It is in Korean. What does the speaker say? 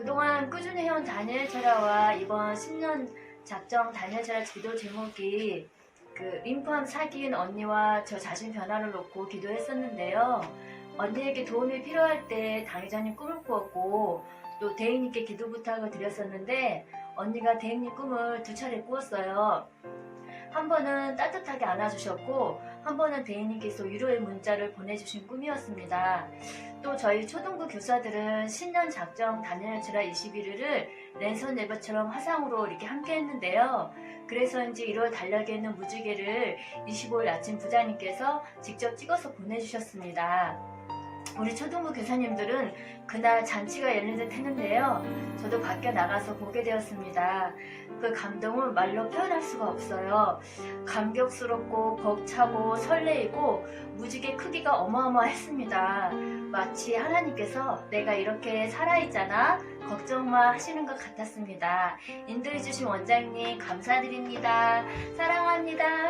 그동안 꾸준히 해온 단일 철야와 이번 10년 작정 단일 철야 기도 제목이 그 림프암 사기인 언니와 저 자신 변화를 놓고 기도했었는데요. 언니에게 도움이 필요할 때 당회장님 꿈을 꾸었고 또 대행님께 기도 부탁을 드렸었는데 언니가 대행님 꿈을 두 차례 꾸었어요. 한 번은 따뜻하게 안아주셨고 한 번은 대행님께서 위로의 문자를 보내주신 꿈이었습니다. 또 저희 초등부 교사들은 신년 작정 단일 주라 21일을 랜선 네버처럼 화상으로 이렇게 함께 했는데요. 그래서인지 1월 달력에 있는 무지개를 25일 아침 부장님께서 직접 찍어서 보내주셨습니다. 우리 초등부 교사님들은 그날 잔치가 열린 듯 했는데요. 저도 밖에 나가서 보게 되었습니다. 그 감동을 말로 표현할 수가 없어요. 감격스럽고 벅차고 설레이고 무지개 크기가 어마어마했습니다. 마치 하나님께서 내가 이렇게 살아있잖아 걱정 마 하시는 것 같았습니다. 인도해주신 원장님 감사드립니다. 사랑합니다.